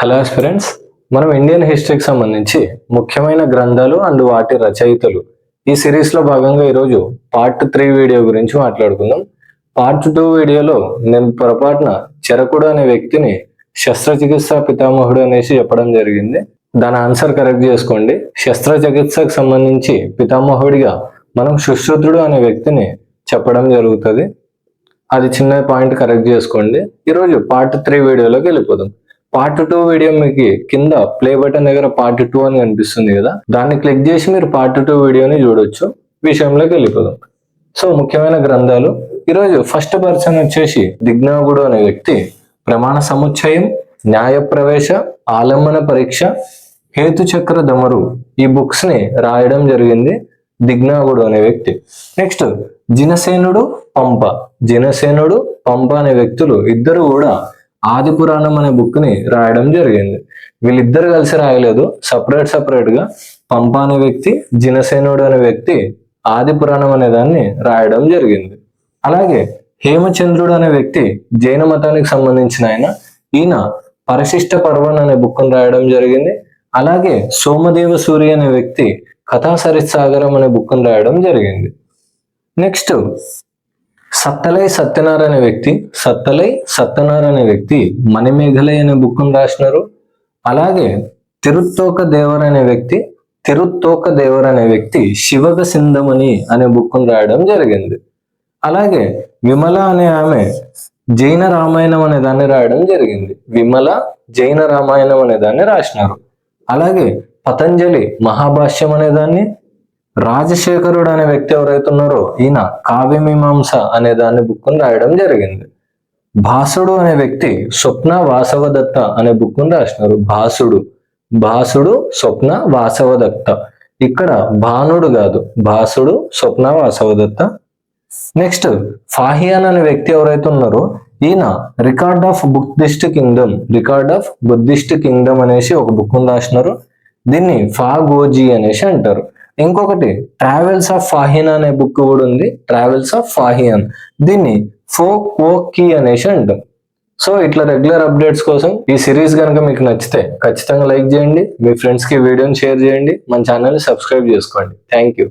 Hello friends మనం Indian హిస్టరీకి సంబంధించి ముఖ్యమైన గ్రంథాలు అండ్ వాటి రచయితలు ఈ సిరీస్లో భాగంగా ఈరోజు పార్ట్ త్రీ వీడియో గురించి మాట్లాడుకుందాం. పార్ట్ టూ వీడియోలో నేను పొరపాటున చెరకుడు అనే వ్యక్తిని శస్త్రచికిత్స పితామహుడు అనేసి చెప్పడం జరిగింది. దాని ఆన్సర్ కరెక్ట్ చేసుకోండి. శస్త్రచికిత్సకు సంబంధించి పితామహుడిగా మనం సుశ్రుతుడు అనే వ్యక్తిని చెప్పడం జరుగుతుంది. అది చిన్న పాయింట్ కరెక్ట్ చేసుకోండి. ఈరోజు పార్ట్ త్రీ వీడియోలోకి వెళ్ళిపోదాం. పార్ట్ టూ వీడియో మీకు కింద ప్లే బటన్ దగ్గర పార్ట్ టూ అని కనిపిస్తుంది కదా. దాన్ని క్లిక్ చేసి మీరు పార్ట్ టూ వీడియోని చూడొచ్చు. విషయంలోకి వెళ్ళిపోదాం. సో ముఖ్యమైన గ్రంథాలు. ఈరోజు ఫస్ట్ పర్సన్ వచ్చేసి దిగ్నాగుడు అనే వ్యక్తి. ప్రమాణ సముచ్చయం న్యాయ ప్రవేశ ఆలంబన పరీక్ష హేతుచక్ర దమరు ఈ బుక్స్ని రాయడం జరిగింది దిగ్నాగుడు అనే వ్యక్తి. నెక్స్ట్ జినసేనుడు పంప. జినసేనుడు పంప అనే వ్యక్తులు ఇద్దరు కూడా ఆది పురాణం అనే బుక్ని రాయడం జరిగింది. వీళ్ళిద్దరు కలిసి రాయలేదు. సపరేట్ సపరేట్గా పంప అనే వ్యక్తి జినసేనుడు అనే వ్యక్తి ఆది పురాణం అనే దాన్ని రాయడం జరిగింది. అలాగే హేమచంద్రుడు అనే వ్యక్తి జైన మతానికి సంబంధించిన ఆయన ఈయన పరిశిష్ట పర్వన్ అనే బుక్ రాయడం జరిగింది. అలాగే సోమదేవ సూరి అనే వ్యక్తి కథా సరిత్సాగరం అనే బుక్ రాయడం జరిగింది. నెక్స్ట్ సత్తలై సత్యనారాయణ వ్యక్తి సత్తలై సత్యనారాయణ వ్యక్తి మణిమేఘలై అనే బుక్ను రాసినారు. అలాగే తిరుత్తోక దేవర్ అనే వ్యక్తి తిరుత్తోక దేవర్ అనే వ్యక్తి శివగ సింధమణి అనే బుక్ను రాయడం జరిగింది. అలాగే విమల అనే ఆమె జైన రామాయణం అనే దాన్ని రాయడం జరిగింది. విమల జైన రామాయణం అనే దాన్ని రాసినారు. అలాగే పతంజలి మహాభాష్యం అనే దాన్ని రాజశేఖరుడు అనే వ్యక్తి ఎవరైతున్నారో ఈయన కావ్యమీమాంస అనే దాన్ని బుక్ రాయడం జరిగింది. భాసుడు అనే వ్యక్తి స్వప్న వాసవదత్త అనే బుక్కును రాసినారు. భాసుడు భాసుడు స్వప్న వాసవదత్త. ఇక్కడ భానుడు కాదు భాసుడు స్వప్న వాసవదత్త. నెక్స్ట్ ఫాహియాన్ అనే వ్యక్తి ఎవరైతే ఉన్నారో ఈయన record of Buddhist kingdom record of Buddhist kingdom అనేసి ఒక బుక్ రాసినారు. దీన్ని ఫాగోజీ అనేసి అంటారు. ఇంకొకటి ట్రావెల్స్ ఆఫ్ ఫాహిన్ అనే బుక్ కూడా ఉంది. ట్రావెల్స్ ఆఫ్ ఫాహియన్ దీన్ని ఫోక్ ఓక్ కీ అనేసి అంటాం. సో ఇట్లా రెగ్యులర్ అప్డేట్స్ కోసం ఈ సిరీస్ కనుక మీకు నచ్చితే ఖచ్చితంగా లైక్ చేయండి. మీ ఫ్రెండ్స్కి వీడియోని షేర్ చేయండి. మన ఛానల్ని సబ్స్క్రైబ్ చేసుకోండి. Thank you